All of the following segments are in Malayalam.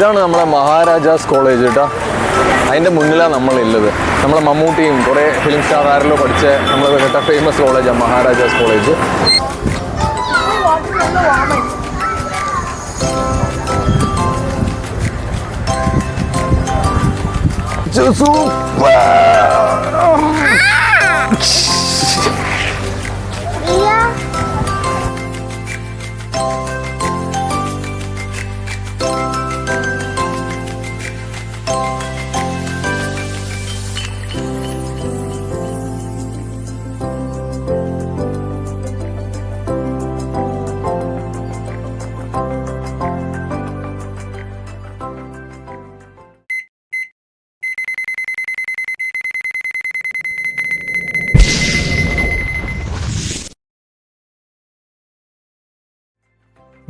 ഇതാണ് നമ്മുടെ മഹാരാജാസ് കോളേജ് കേട്ടോ. അതിന്റെ മുന്നിലാണ് നമ്മളുള്ളത്. നമ്മളെ മമ്മൂട്ടിയും കുറേ ഫിലിം സ്റ്റാർ ആരെല്ലോ പഠിച്ച നമ്മൾ കേട്ട ഫേമസ് കോളേജാണ് മഹാരാജാസ് കോളേജ്.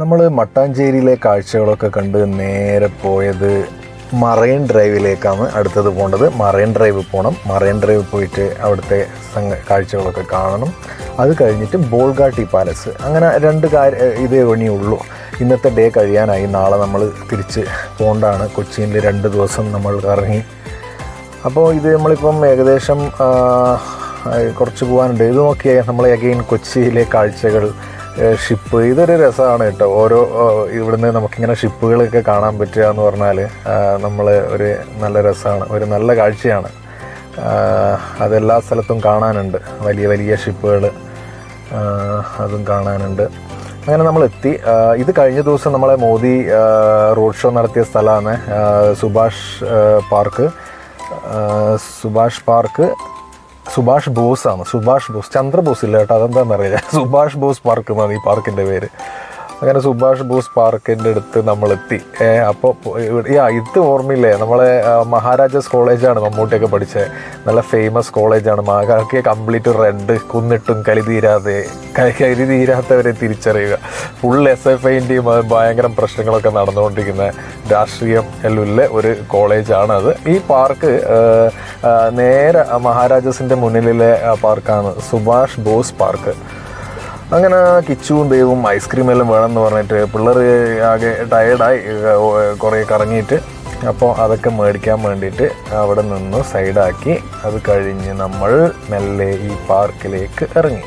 നമ്മൾ മട്ടാഞ്ചേരിയിലെ കാഴ്ചകളൊക്കെ കണ്ട് നേരെ പോയത് മറൈൻ ഡ്രൈവിലേക്കാണ് അടുത്തത് പോകേണ്ടത്. മറൈൻ ഡ്രൈവ് പോകണം മറൈൻ ഡ്രൈവ് പോയിട്ട് അവിടുത്തെ സംഘ കാഴ്ചകളൊക്കെ കാണണം. അത് കഴിഞ്ഞിട്ട് ബോൾഗാട്ടി പാലസ്. അങ്ങനെ രണ്ട് കാര്യ ഇതേ പണിയുള്ളൂ. ഇന്നത്തെ ഡേ കഴിയാനായി. നാളെ നമ്മൾ തിരിച്ച് പോകേണ്ടതാണ്. കൊച്ചിയിൽ രണ്ട് ദിവസം നമ്മൾ ഇറങ്ങി അപ്പോൾ ഇത് നമ്മളിപ്പം ഏകദേശം കുറച്ച് പോകാനുണ്ട്. ഇത് നോക്കിയാൽ നമ്മൾ അഗെയിൻ കൊച്ചിയിലെ കാഴ്ചകൾ ഷിപ്പ് ഇതൊരു രസമാണ് കേട്ടോ. ഓരോ ഇവിടുന്ന് നമുക്കിങ്ങനെ ഷിപ്പുകളൊക്കെ കാണാൻ പറ്റുക എന്ന് പറഞ്ഞാൽ നമ്മൾ ഒരു നല്ല രസമാണ് ഒരു നല്ല കാഴ്ചയാണ്. അതെല്ലാ സ്ഥലത്തും കാണാനുണ്ട്. വലിയ വലിയ ഷിപ്പുകൾ അതും കാണാനുണ്ട്. അങ്ങനെ നമ്മൾ എത്തി ഇത് കഴിഞ്ഞ ദിവസം നമ്മളെ മോദി റോഡ് ഷോ നടത്തിയ സ്ഥലമാണ് സുഭാഷ് പാർക്ക്. സുഭാഷ് പാർക്ക്. സുഭാഷ് ബോസ് ആണ് സുഭാഷ് ബോസ് ചന്ദ്രബോസ് ഇല്ല കേട്ടോ അതെന്താണെന്നറിയില്ല സുഭാഷ് ബോസ് പാർക്ക് എന്നാണ് ഈ പാർക്കിന്റെ പേര്. അങ്ങനെ സുഭാഷ് ബോസ് പാർക്കിന്റെ അടുത്ത് നമ്മളെത്തി. അപ്പോൾ യാ ഇത് ഓർമ്മയില്ലേ? നമ്മളെ മഹാരാജാസ് കോളേജാണ് മമ്മൂട്ടിയൊക്കെ പഠിച്ചത് നല്ല ഫേമസ് കോളേജാണ്. മഹാക്ക് കംപ്ലീറ്റ് റെഡ് കുന്നിട്ടും കലി തീരാതെ കരി തീരാത്തവരെ തിരിച്ചറിയുക. ഫുൾ എസ് എഫ് ഐന്റെയും ഭയങ്കര പ്രശ്നങ്ങളൊക്കെ നടന്നുകൊണ്ടിരിക്കുന്ന. രാഷ്ട്രീയം എല്ലുള്ള ഒരു കോളേജാണ് അത്. ഈ പാർക്ക് നേരെ മഹാരാജാസിന്റെ മുന്നിലെ പാർക്കാണ് സുഭാഷ് ബോസ് പാർക്ക്. അങ്ങനെ കിച്ചുവും ദൈവവും ഐസ്ക്രീം എല്ലാം വേണമെന്ന് പറഞ്ഞിട്ട് പിള്ളേർ ആകെ ടയേർഡായി കുറേ കറങ്ങിയിട്ട്. അപ്പോൾ അതൊക്കെ മേടിക്കാൻ വേണ്ടിയിട്ട് അവിടെ നിന്ന് സൈഡാക്കി അത് കഴിഞ്ഞ് നമ്മൾ മെല്ലെ ഈ പാർക്കിലേക്ക് ഇറങ്ങി.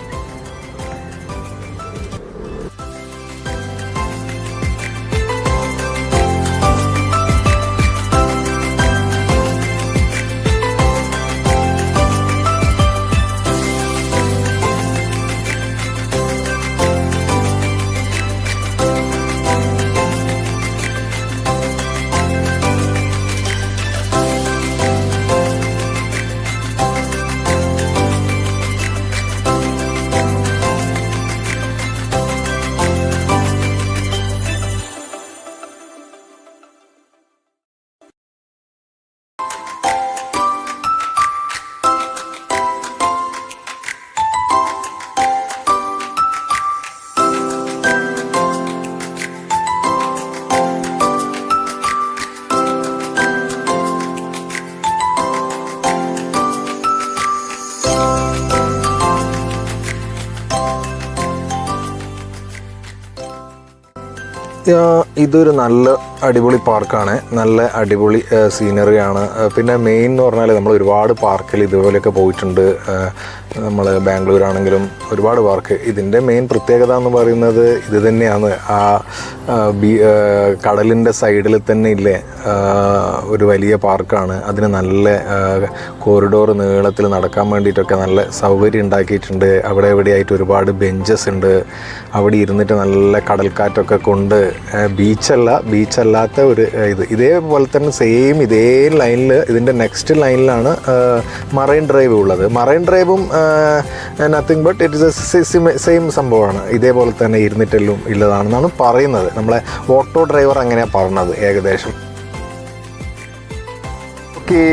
ഇതൊരു നല്ല അടിപൊളി പാർക്കാണ്. നല്ല അടിപൊളി സീനറിയാണ് പിന്നെ മെയിൻ എന്ന് പറഞ്ഞാൽ നമ്മൾ ഒരുപാട് പാർക്കിൽ ഇതുപോലെയൊക്കെ പോയിട്ടുണ്ട്. നമ്മൾ ബാംഗ്ലൂരാണെങ്കിലും ഒരുപാട് പാർക്ക് ഇതിന്റെ മെയിൻ പ്രത്യേകത എന്ന് പറയുന്നത് ഇത് തന്നെയാണ്. ആ ആ, ബി കടലിന്റെ സൈഡിൽ തന്നെ ഇല്ലേ ഒരു വലിയ പാർക്കാണ്. അതിന് നല്ല കോറിഡോർ നീളത്തിൽ നടക്കാൻ വേണ്ടിയിട്ടൊക്കെ നല്ല സൗകര്യം ഉണ്ടാക്കിയിട്ടുണ്ട്. അവിടെ എവിടെയായിട്ട് ഒരുപാട് ബെഞ്ചസ് ഉണ്ട്. അവിടെ ഇരുന്നിട്ട് നല്ല കടൽക്കാറ്റൊക്കെ കൊണ്ട് ബീച്ചല്ല ബീച്ചല്ലാത്ത ഒരു ഇത്. ഇതേപോലെ തന്നെ സെയിം ഇതേ ലൈനിൽ ഇതിന്റെ നെക്സ്റ്റ് ലൈനിലാണ് മറൈൻ ഡ്രൈവ് ഉള്ളത്. Marine ഡ്രൈവും nothing but it is same സംഭവമാണ്. ഇതേപോലെ തന്നെ ഇരുന്നിട്ടെല്ലാം ഉള്ളതാണെന്നാണ് പറയുന്നത്. നമ്മളെ ഓട്ടോ ഡ്രൈവർ അങ്ങനെയാണ് പറഞ്ഞത് ഏകദേശം? ഓക്കേ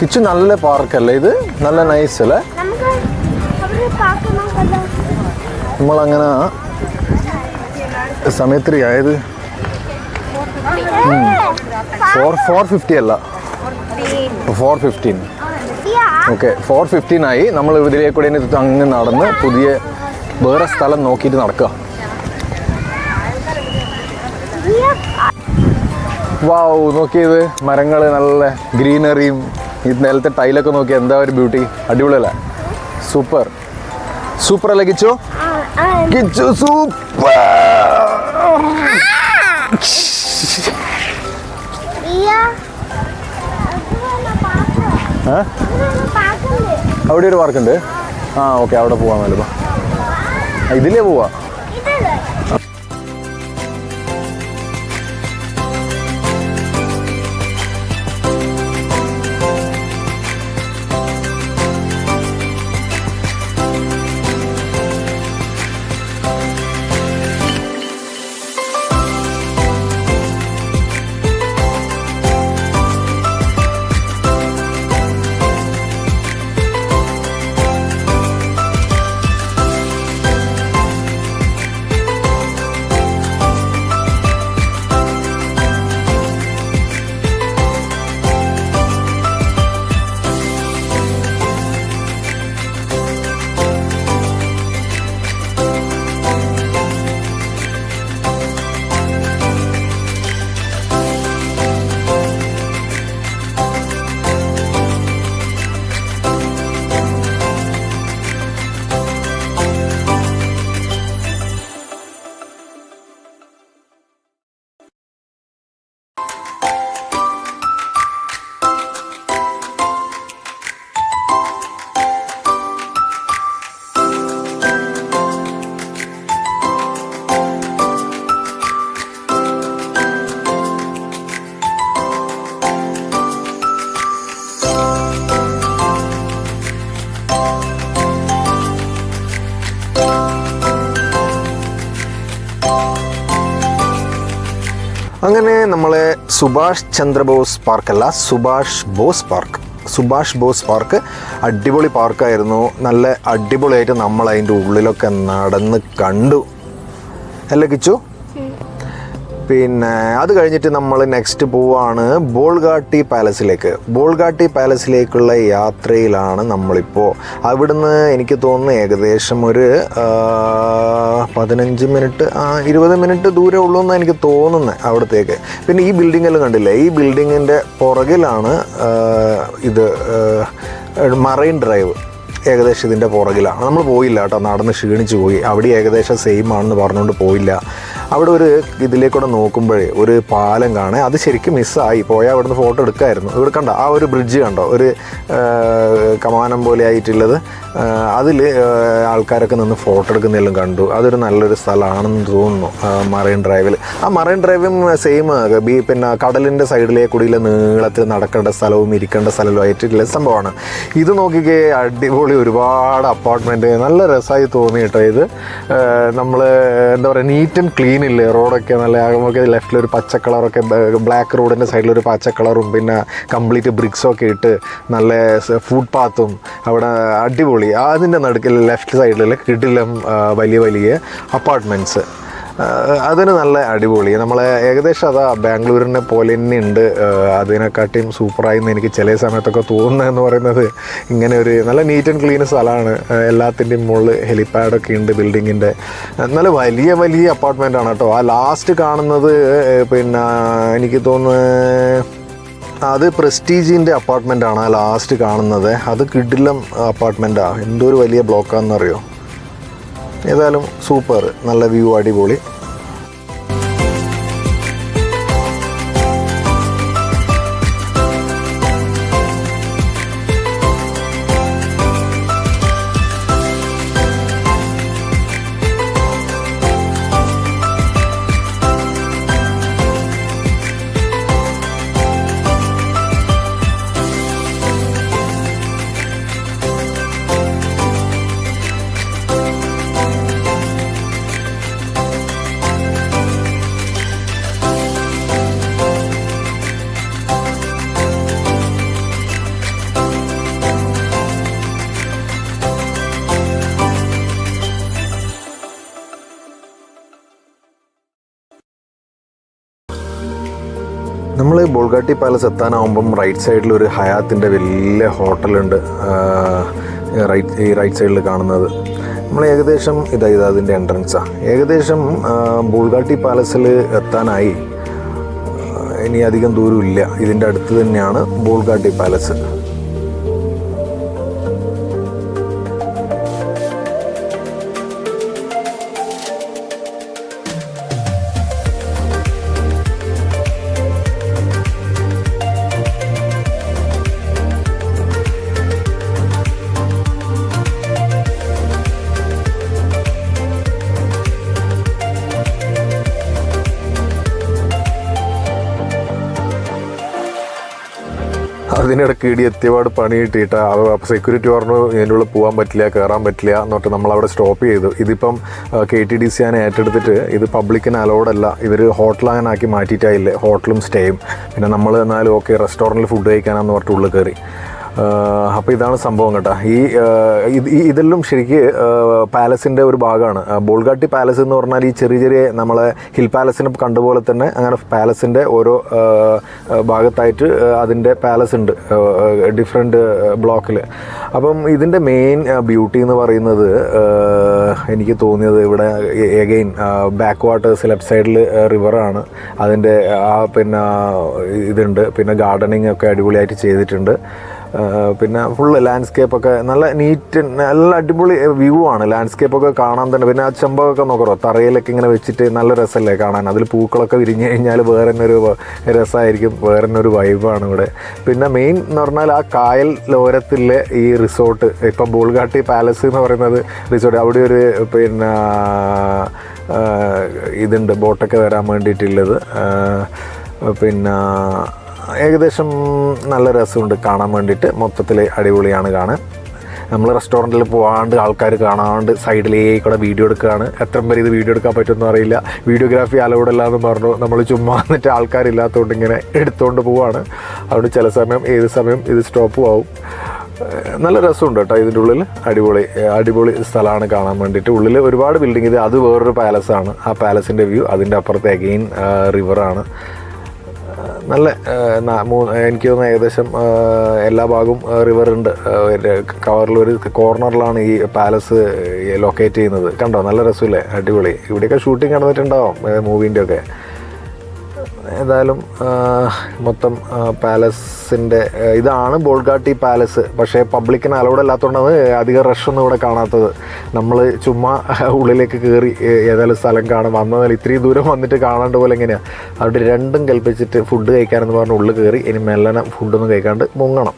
കിച്ചു നല്ല പാർക്കല്ലേ ഇത്? നല്ല നൈസ് അല്ലേ? നമ്മളങ്ങനെ സമയത്ത് ആയത് ഫോർ ഫോർ ഫിഫ്റ്റി അല്ല. Four fifteen okay four fifteen ആയി. നമ്മൾ ഇതിലേക്ക് കൂടെ അങ്ങ് നടന്ന് പുതിയ വേറെ സ്ഥലം നോക്കിയിട്ട് നടക്കുക. വാവ് നോക്കിയത് മരങ്ങൾ നല്ല ഗ്രീനറിയും ഈ നിലത്തെ ടൈലൊക്കെ നോക്കി എന്താ ഒരു ബ്യൂട്ടി. അടിപൊളിയല്ലേ? സൂപ്പർ. സൂപ്പർ അല്ലേ കിച്ചു? കിച്ചു സൂപ്പർ! റിയ? അവിടെ ഒരു പാർക്കുണ്ട്. ആ ഓക്കെ അവിടെ പോവാൻ നല്ല ഇതിലേ പോവാ. സുഭാഷ് ചന്ദ്രബോസ് പാർക്കല്ല സുഭാഷ് ബോസ് പാർക്ക്. സുഭാഷ് ബോസ് പാർക്ക് അടിപൊളി പാർക്കായിരുന്നു. നല്ല അടിപൊളിയായിട്ട് നമ്മൾ അതിന്റെ ഉള്ളിലൊക്കെ നടന്ന് കണ്ടു. അല്ലേ കിച്ചു? പിന്നെ അത് കഴിഞ്ഞിട്ട് നമ്മൾ നെക്സ്റ്റ് പോവാണ് ബോൾഗാട്ടി പാലസിലേക്ക്. ബോൾഗാട്ടി പാലസിലേക്കുള്ള യാത്രയിലാണ് നമ്മളിപ്പോൾ അവിടുന്ന് എനിക്ക് തോന്നുന്നു ഏകദേശം ഒരു പതിനഞ്ച് മിനിറ്റ് ഇരുപത് മിനിറ്റ് ദൂരെ ഉള്ളൂ എന്നാണ് എനിക്ക് തോന്നുന്നത് അവിടത്തേക്ക്. പിന്നെ ഈ ബിൽഡിങ്ങെല്ലാം കണ്ടില്ലേ? ഈ ബിൽഡിങ്ങിന്റെ പുറകിലാണ് ഇത് മറൈൻ ഡ്രൈവ്. ഏകദേശം ഇതിന്റെ പുറകിലാണ്. നമ്മൾ പോയില്ല കേട്ടോ. നടന്ന് ക്ഷീണിച്ച് പോയി. അവിടെ ഏകദേശം സെയിം ആണെന്ന് പറഞ്ഞുകൊണ്ട് പോയില്ല. അവിടെ ഒരു ഇതിലേക്കൂടെ നോക്കുമ്പോഴേ ഒരു പാലം കാണേ. അത് ശരിക്കും മിസ്സായി. പോയാൽ അവിടുന്ന് ഫോട്ടോ എടുക്കായിരുന്നു. ഇവിടെ കണ്ട? ആ ഒരു ബ്രിഡ്ജ് കണ്ടോ? ഒരു കമാനം പോലെ ആയിട്ടുള്ളത്. അതിൽ ആൾക്കാരൊക്കെ നിന്ന് ഫോട്ടോ എടുക്കുന്നതെല്ലാം കണ്ടു. അതൊരു നല്ലൊരു സ്ഥലമാണെന്ന് തോന്നുന്നു മറൈൻ ഡ്രൈവിൽ. ആ മറൈൻ ഡ്രൈവും സെയിം ബി പിന്നെ കടലിന്റെ സൈഡിലെ കൂടിയിലെ നീളത്തിൽ നടക്കേണ്ട സ്ഥലവും ഇരിക്കേണ്ട സ്ഥലവും ആയിട്ടുള്ള സംഭവമാണ്. ഇത് നോക്കിക്കേ അടിപൊളി ഒരുപാട് അപ്പാർട്ട്മെന്റ് നല്ല രസമായി തോന്നി കേട്ടോ ഇത്. നമ്മൾ എന്താ പറയുക നീറ്റ് ആൻഡ് ക്ലീൻ ഇല്ലേ? റോഡൊക്കെ നല്ല ലെഫ്റ്റിൽ ഒരു പച്ച കളറൊക്കെ ബ്ലാക്ക് റോഡിന്റെ സൈഡിലൊരു ഒരു പച്ച കളറും പിന്നെ കംപ്ലീറ്റ് ബ്രിക്സൊക്കെ ഇട്ട് നല്ല ഫുഡ് പാത്തും അവിടെ അടിപൊളി. അതിന്റെ നടുക്കിൽ ലെഫ്റ്റ് സൈഡിൽ കിടിലം വലിയ വലിയ അപ്പാർട്ട്മെന്റ്സ് അതിന് നല്ല അടിപൊളി. നമ്മളെ ഏകദേശം അതാ ബാംഗ്ലൂരിനെ പോലെ തന്നെ ഉണ്ട്. അതിനെക്കാട്ടിയും സൂപ്പറായി എന്ന് എനിക്ക് ചില സമയത്തൊക്കെ തോന്നുന്നതെന്ന് പറയുന്നത് ഇങ്ങനെ ഒരു നല്ല നീറ്റ് ആൻഡ് ക്ലീൻ സ്ഥലമാണ് എല്ലാത്തിന്റെയും മുകളിൽ ഹെലിപ്പാഡൊക്കെ ഉണ്ട് ബിൽഡിങ്ങിന്റെ നല്ല വലിയ വലിയ അപ്പാർട്ട്മെന്റ് ആണ് കേട്ടോ. ആ ലാസ്റ്റ് കാണുന്നത് പിന്നെ എനിക്ക് തോന്നുന്നു അത് പ്രസ്റ്റീജിന്റെ അപ്പാർട്ട്മെന്റ് ആണ് ലാസ്റ്റ് കാണുന്നത്. അത് കിഡിലം അപ്പാർട്ട്മെന്റാണ് എന്തോ ഒരു വലിയ ബ്ലോക്കാണെന്നറിയോ ഏതായാലും സൂപ്പർ നല്ല വ്യൂ അടിപൊളി. ബോൾഗാട്ടി പാലസ് എത്താനാവുമ്പം റൈറ്റ് സൈഡിൽ ഒരു ഹയാത്തിന്റെ വലിയ ഹോട്ടലുണ്ട്. റൈറ്റ് ഈ റൈറ്റ് സൈഡിൽ കാണുന്നത്. നമ്മൾ ഏകദേശം ഇതാ ഇത് അതിന്റെ എൻട്രൻസാണ് ഏകദേശം ബുൾഗാട്ടി പാലസിൽ എത്താനായി. ഇനി അധികം ദൂരമില്ല. ഇതിന്റെ അടുത്ത് തന്നെയാണ് ബോൾഗാട്ടി പാലസ്. അതിനിടയ്ക്ക് കീടി എത്തിയപാട് പണി കിട്ടിയിട്ട് സെക്യൂരിറ്റി പറഞ്ഞു ഇതിന്റെ ഉള്ളിൽ പോകാൻ പറ്റില്ല കയറാൻ പറ്റില്ല എന്ന് പറഞ്ഞിട്ട് നമ്മളവിടെ സ്റ്റോപ്പ് ചെയ്തു. ഇതിപ്പം കെ ടി ഡി സി ഞാൻ ഏറ്റെടുത്തിട്ട് ഇത് പബ്ലിക്കിന് അലൗഡ് അല്ല. ഇവർ ഹോട്ടലാകാനാക്കി മാറ്റിയിട്ടായില്ലേ ഹോട്ടലും സ്റ്റേയും പിന്നെ നമ്മൾ എന്നാലും ഓക്കെ റെസ്റ്റോറന്റിൽ ഫുഡ് കഴിക്കാനാന്ന് പറഞ്ഞിട്ട് ഉള്ളിൽ കയറി അപ്പോൾ ഇതാണ് സംഭവം കേട്ടോ. ഈ ഇതെല്ലാം ശരിക്ക് പാലസിന്റെ ഒരു ഭാഗമാണ്. ബോൾഗാട്ടി പാലസ് എന്ന് പറഞ്ഞാൽ ഈ ചെറിയ ചെറിയ നമ്മളെ ഹിൽ പാലസിനെ കണ്ടുപോലെ തന്നെ അങ്ങനെ പാലസിന്റെ ഓരോ ഭാഗത്തായിട്ട് അതിന്റെ പാലസ് ഉണ്ട്. ഡിഫറെന്റ് ബ്ലോക്കിൽ അപ്പം ഇതിന്റെ മെയിൻ ബ്യൂട്ടി എന്ന് പറയുന്നത് എനിക്ക് തോന്നിയത് ഇവിടെ എഗെയിൻ ബാക്ക് വാട്ടേഴ്സ് ലെഫ്റ്റ് സൈഡിൽ റിവറാണ് അതിന്റെ ആ പിന്നെ ഇതുണ്ട്. പിന്നെ ഗാർഡനിങ് ഒക്കെ അടിപൊളിയായിട്ട് ചെയ്തിട്ടുണ്ട്. പിന്നെ ഫുള്ള് ലാൻഡ്സ്കേപ്പ് ഒക്കെ നല്ല നീറ്റ് നല്ല അടിപൊളി വ്യൂ ആണ്. ലാൻഡ്സ്കേപ്പ് ഒക്കെ കാണാൻ തന്നെ. പിന്നെ ആ ചെമ്പൊക്കെ നോക്കറോ? തറയിലൊക്കെ ഇങ്ങനെ വെച്ചിട്ട് നല്ല രസമല്ലേ കാണാൻ. അതിൽ പൂക്കളൊക്കെ വിരിഞ്ഞു കഴിഞ്ഞാൽ വേറെ തന്നെ ഒരു രസമായിരിക്കും വേറെ തന്നെ ഒരു വൈബാണ് ഇവിടെ. പിന്നെ മെയിൻ എന്ന് പറഞ്ഞാൽ ആ കായൽ ലോരത്തിലെ ഈ റിസോർട്ട് ഇപ്പം ബോൾഗാട്ടി പാലസ് എന്ന് പറയുന്നത് റിസോർട്ട് അവിടെ ഒരു പിന്നെ ഇതുണ്ട്. ബോട്ടൊക്കെ വരാൻ വേണ്ടിയിട്ടുള്ളത്. പിന്നെ ഏകദേശം നല്ല രസമുണ്ട് കാണാൻ വേണ്ടിയിട്ട്. മൊത്തത്തിൽ അടിപൊളിയാണ് കാണാൻ. നമ്മൾ റെസ്റ്റോറന്റിൽ പോകാണ്ട് ആൾക്കാർ കാണാണ്ട് സൈഡിലേ കൂടെ വീഡിയോ എടുക്കുകയാണ് എത്ര പേര് ഇത് വീഡിയോ എടുക്കാൻ പറ്റുമെന്ന് അറിയില്ല. വീഡിയോഗ്രാഫി അലൗഡ് അല്ല എന്ന് പറഞ്ഞു. നമ്മൾ ചുമ്മാ എന്നിട്ട് ആൾക്കാരില്ലാത്തതുകൊണ്ട് ഇങ്ങനെ എടുത്തുകൊണ്ട് പോവാണ്. അതുകൊണ്ട് ചില സമയം ഏത് സമയം ഇത് സ്റ്റോപ്പും ആവും. നല്ല രസമുണ്ട് കേട്ടോ ഇതിന്റെ ഉള്ളിൽ അടിപൊളി അടിപൊളി സ്ഥലമാണ് കാണാൻ വേണ്ടിയിട്ട്. ഉള്ളിൽ ഒരുപാട് ബിൽഡിംഗ് ഇത് അത് വേറൊരു പാലസാണ് ആ പാലസിന്റെ വ്യൂ അതിന്റെ അപ്പുറത്ത് അഗെയിൻ റിവറാണ് നല്ല എനിക്ക് തോന്നുന്നു ഏകദേശം എല്ലാ ഭാഗവും റിവർ ഉണ്ട്. കവറിൽ ഒരു കോർണറിലാണ് ഈ പാലസ് ലൊക്കേറ്റ് ചെയ്യുന്നത്. കണ്ടോ? നല്ല രസമില്ലേ? അടിപൊളി. ഇവിടെയൊക്കെ ഷൂട്ടിംഗ് നടന്നിട്ടുണ്ടാവും മൂവിന്റെ ഒക്കെ ഏതായാലും മൊത്തം പാലസിന്റെ ഇതാണ് ബോൾഗാട്ടി പാലസ്. പക്ഷേ പബ്ലിക്കിന് അലൗഡ് അല്ലാത്തതുകൊണ്ടാണ് അധികം റഷൊന്നും ഇവിടെ കാണാത്തത്. നമ്മൾ ചുമ്മാ ഉള്ളിലേക്ക് കയറി ഏതായാലും സ്ഥലം കാണാൻ വന്നതിൽ ഇത്രയും ദൂരം വന്നിട്ട് കാണാണ്ട് പോലെ എങ്ങനെയാണ് അവിടെ രണ്ടും കൽപ്പിച്ചിട്ട് ഫുഡ് കഴിക്കാനെന്ന് പറഞ്ഞ് ഉള്ളിൽ കയറി ഇനി മെല്ലനെ ഫുഡൊന്നും കഴിക്കാണ്ട് മുങ്ങണം.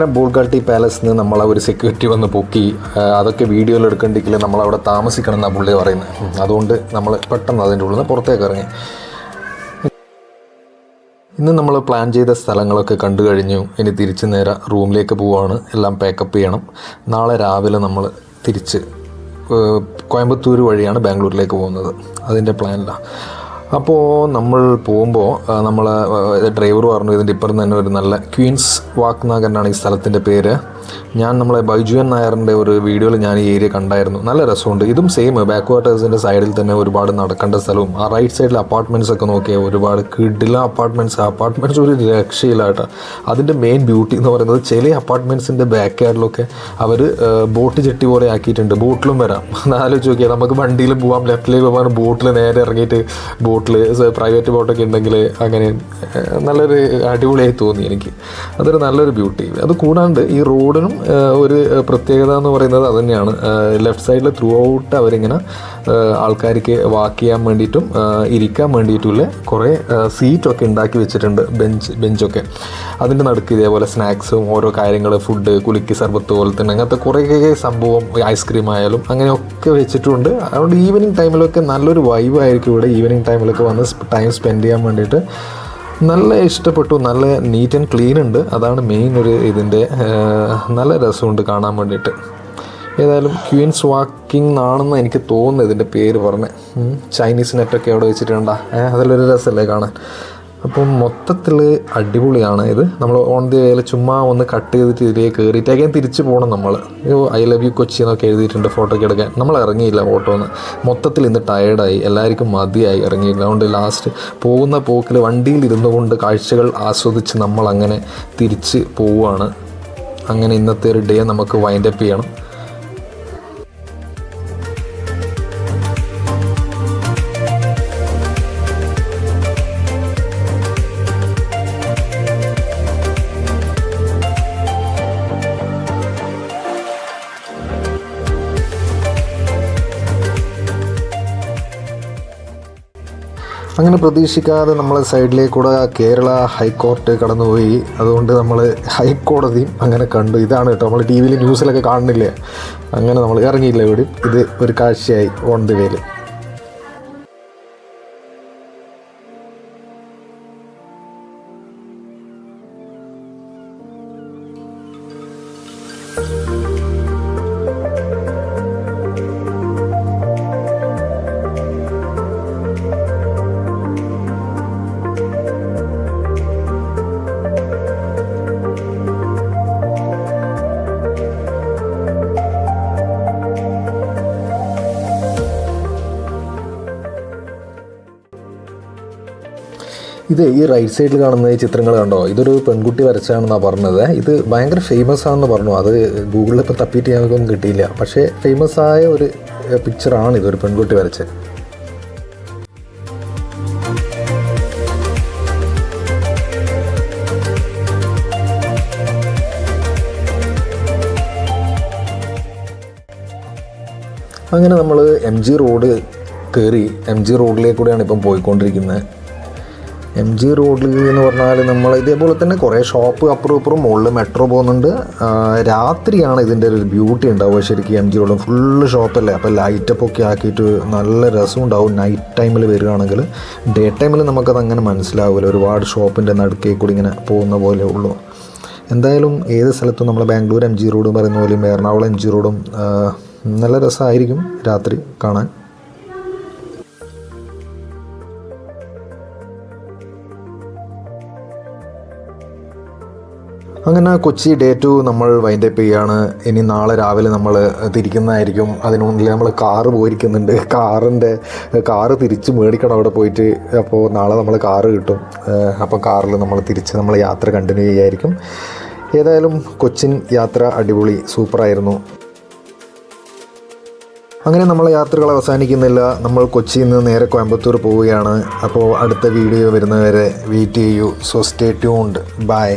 അങ്ങനെ ബോൾഗാട്ടി പാലസിൽ നിന്ന് നമ്മളെ ഒരു സെക്യൂരിറ്റി വന്ന് പൊക്കി അതൊക്കെ വീഡിയോയിൽ എടുക്കണ്ടെങ്കിൽ നമ്മളവിടെ താമസിക്കണം എന്നാണ് പുള്ളി പറയുന്നത് അതുകൊണ്ട് നമ്മൾ പെട്ടെന്ന് അതിന്റെ ഉള്ളിൽ നിന്ന് പുറത്തേക്ക് ഇറങ്ങി. ഇന്ന് നമ്മൾ പ്ലാൻ ചെയ്ത സ്ഥലങ്ങളൊക്കെ കണ്ടു കഴിഞ്ഞു. ഇനി തിരിച്ച് നേരെ റൂമിലേക്ക് പോവാണ്. എല്ലാം പാക്കപ്പ് ചെയ്യണം. നാളെ രാവിലെ നമ്മൾ തിരിച്ച് കോയമ്പത്തൂർ വഴിയാണ് ബാംഗ്ലൂരിലേക്ക് പോകുന്നത്. അതിന്റെ പ്ലാനിലാണ് അപ്പോൾ നമ്മൾ പോകുമ്പോൾ നമ്മൾ ഡ്രൈവർ പറഞ്ഞു ഇതിന്റെ ഇപ്പുറം തന്നെ ഒരു നല്ല ക്വീൻസ് വാക്ക് നാഗനാണ് ഈ സ്ഥലത്തിന്റെ പേര്. ഞാൻ നമ്മളെ ബൈജുവൻ നായറിന്റെ ഒരു വീഡിയോയിൽ ഞാൻ ഈ ഏരിയ കണ്ടായിരുന്നു. നല്ല രസമുണ്ട്. ഇതും സെയിം ബാക്ക് വാട്ടേഴ്സിന്റെ സൈഡിൽ തന്നെ ഒരുപാട് നടക്കേണ്ട സ്ഥലവും ആ റൈറ്റ് സൈഡിൽ അപ്പാർട്ട്മെന്റ്സ് ഒക്കെ നോക്കിയാൽ ഒരുപാട് കിഡില അപ്പാർട്ട്മെന്റ്സ് അപ്പാർട്ട്മെന്റ്സ് ഒരു രക്ഷയില്ല കേട്ടോ. അതിന്റെ മെയിൻ ബ്യൂട്ടി എന്ന് പറയുന്നത് ചില അപ്പാർട്ട്മെന്റ്സിന്റെ ബാക്ക് യാർഡിലൊക്കെ അവർ ബോട്ട് ചെട്ടി പോലെ ആക്കിയിട്ടുണ്ട്. ബോട്ടിലും വരാം. ആലോചിച്ച് നോക്കിയാൽ നമുക്ക് വണ്ടിയിൽ പോവാം ലെഫ്റ്റിലേക്ക് പോകാൻ ബോട്ടിൽ നേരെ ഇറങ്ങിയിട്ട് ബോട്ടിൽ പ്രൈവറ്റ് ബോട്ടൊക്കെ ഉണ്ടെങ്കിൽ അങ്ങനെ നല്ലൊരു അടിപൊളിയായി തോന്നി എനിക്ക്. അതൊരു നല്ലൊരു ബ്യൂട്ടി അത് കൂടാണ്ട് ഈ റോഡിനും ഏഹ്, ഒരു പ്രത്യേകത എന്ന് പറയുന്നത് അത് തന്നെയാണ് ലെഫ്റ്റ് സൈഡിൽ ത്രൂ ഔട്ട് അവരിങ്ങനെ ആൾക്കാർക്ക് വാക്ക് ചെയ്യാൻ വേണ്ടിയിട്ടും ഇരിക്കാൻ വേണ്ടിയിട്ടുള്ള കുറേ സീറ്റൊക്കെ ഉണ്ടാക്കി വെച്ചിട്ടുണ്ട് ബെഞ്ച് ബെഞ്ചൊക്കെ അതിന്റെ നടുക്ക് ഇതേപോലെ സ്നാക്സും ഓരോ കാര്യങ്ങൾ ഫുഡ് കുലുക്കി സർബത്ത് പോലെ തന്നെ അങ്ങനത്തെ കുറേ സംഭവം ഐസ്ക്രീം ആയാലും അങ്ങനെയൊക്കെ വെച്ചിട്ടുണ്ട്. അതുകൊണ്ട് ഈവനിങ് ടൈമിലൊക്കെ നല്ലൊരു വൈബായിരിക്കും ഇവിടെ ഈവനിങ് ടൈമിലൊക്കെ വന്ന് ടൈം സ്പെൻഡ് ചെയ്യാൻ വേണ്ടിയിട്ട്. നല്ല ഇഷ്ടപ്പെട്ടു നല്ല നീറ്റ് ആൻഡ് ക്ലീൻ ഉണ്ട്. അതാണ് മെയിൻ ഒരു ഇതിന്റെ നല്ല രസമുണ്ട് കാണാൻ വേണ്ടിയിട്ട്. ഏതായാലും ക്വീൻസ് വാക്കിംഗ് ആണെന്ന് എനിക്ക് തോന്നുന്നു ഇതിന്റെ പേര് പറഞ്ഞ്. ചൈനീസ് നെറ്റൊക്കെ അവിടെ വെച്ചിട്ടുണ്ടാ. അതിലൊരു രസമല്ലേ കാണാൻ. അപ്പം മൊത്തത്തിൽ അടിപൊളിയാണ്. ഇത് നമ്മൾ ഓൺ ദി വേയിൽ ചുമ്മാ ഒന്ന് കട്ട് ചെയ്തിട്ട് ഇതിലേക്ക് കയറിയിട്ട് തിരിച്ചു പോകണം നമ്മൾ ഐ ലവ് യു കൊച്ചി എന്നൊക്കെ എഴുതിയിട്ടുണ്ട് ഫോട്ടോ ഒക്കെ എടുക്കാൻ. നമ്മൾ ഇറങ്ങിയില്ല ഫോട്ടോന്ന് മൊത്തത്തിൽ ഇന്ന് ടയേർഡായി എല്ലാവർക്കും മതിയായി ഇറങ്ങിയില്ല. അതുകൊണ്ട് ലാസ്റ്റ് പോകുന്ന പോക്കിൽ വണ്ടിയിൽ ഇരുന്നു കൊണ്ട് കാഴ്ചകൾ ആസ്വദിച്ച് നമ്മൾ അങ്ങനെ തിരിച്ച് പോവുകയാണ് അങ്ങനെ ഇന്നത്തെ ഒരു ഡേ നമുക്ക് വൈൻഡപ്പ് ചെയ്യണം. അങ്ങനെ പ്രതീക്ഷിക്കാതെ നമ്മൾ സൈഡിലേക്കൂടെ കേരള ഹൈക്കോർട്ട് കടന്നുപോയി. അതുകൊണ്ട് നമ്മൾ ഹൈക്കോടതിയും അങ്ങനെ കണ്ടു. ഇതാണ് കേട്ടോ നമ്മൾ ടി വിയിൽ ന്യൂസിലൊക്കെ കാണുന്നില്ലേ? അങ്ങനെ നമ്മൾ ഇറങ്ങിയില്ല ഇവിടെ. ഇത് ഒരു കാഴ്ചയായി ഓൺ ദി വേയിൽ ഈ റൈറ്റ് സൈഡിൽ കാണുന്ന ഈ ചിത്രങ്ങൾ കണ്ടോ? ഇതൊരു പെൺകുട്ടി വരച്ചാണെന്നാണ് പറഞ്ഞത്. ഇത് ഭയങ്കര ഫേമസ് ആണെന്ന് പറഞ്ഞു. അത് ഗൂഗിളിൽ ഇപ്പോൾ തപ്പിയിട്ട് ഞങ്ങൾക്കൊന്നും കിട്ടിയില്ല. പക്ഷേ ഫേമസ് ആയ ഒരു പിക്ചറാണ് ഇതൊരു പെൺകുട്ടി വരച്ചത്. അങ്ങനെ നമ്മൾ എം ജി റോഡ് കയറി എം ജി റോഡിലേക്കൂടെയാണ് ഇപ്പം പോയിക്കൊണ്ടിരിക്കുന്നത്. എം ജി റോഡിൽ എന്ന് പറഞ്ഞാൽ നമ്മൾ ഇതേപോലെ തന്നെ കുറേ ഷോപ്പ് അപ്പുറം ഇപ്പുറം മുകളിൽ മെട്രോ പോകുന്നുണ്ട്. രാത്രിയാണ് ഇതിന്റെ ഒരു ബ്യൂട്ടി ഉണ്ടാവുക ശരിക്കും എം ജി റോഡിൽ. ഫുള്ള് ഷോപ്പല്ലേ അപ്പോൾ ലൈറ്റപ്പ് ഒക്കെ ആക്കിയിട്ട് നല്ല രസം ഉണ്ടാവും നൈറ്റ് ടൈമിൽ വരികയാണെങ്കിൽ ഡേ ടൈമിൽ നമുക്കത് അങ്ങനെ മനസ്സിലാവില്ല. ഒരുപാട് ഷോപ്പിന്റെ നടുക്കേ കൂടി ഇങ്ങനെ പോകുന്ന പോലെ ഉള്ളൂ. എന്തായാലും ഏത് സ്ഥലത്തും നമ്മൾ ബാംഗ്ലൂർ എം ജി റോഡും പറയുന്ന പോലെയും എറണാകുളം എം ജി റോഡും നല്ല രസമായിരിക്കും രാത്രി കാണാൻ. അങ്ങനെ കൊച്ചി ഡേ ടു നമ്മൾ വൈൻഡപ്പ് ചെയ്യാണ്. ഇനി നാളെ രാവിലെ നമ്മൾ തിരിക്കുന്നതായിരിക്കും. അതിനുള്ളിൽ നമ്മൾ കാറ് പോയിരിക്കുന്നുണ്ട്. കാറിന്റെ കാറ് തിരിച്ച് മേടിക്കണം അവിടെ പോയിട്ട്. അപ്പോൾ നാളെ നമ്മൾ കാറ് കിട്ടും. അപ്പോൾ കാറിൽ നമ്മൾ തിരിച്ച് നമ്മൾ യാത്ര കണ്ടിന്യൂ ചെയ്യായിരിക്കും. ഏതായാലും കൊച്ചിൻ യാത്ര അടിപൊളി സൂപ്പറായിരുന്നു അങ്ങനെ നമ്മളെ യാത്രകൾ അവസാനിക്കുന്നില്ല. നമ്മൾ കൊച്ചിയിൽ നിന്ന് നേരെ കോയമ്പത്തൂർ പോവുകയാണ്. അപ്പോൾ അടുത്ത വീഡിയോ വരുന്നവരെ വെയിറ്റ് ചെയ്യൂ. So stay tuned by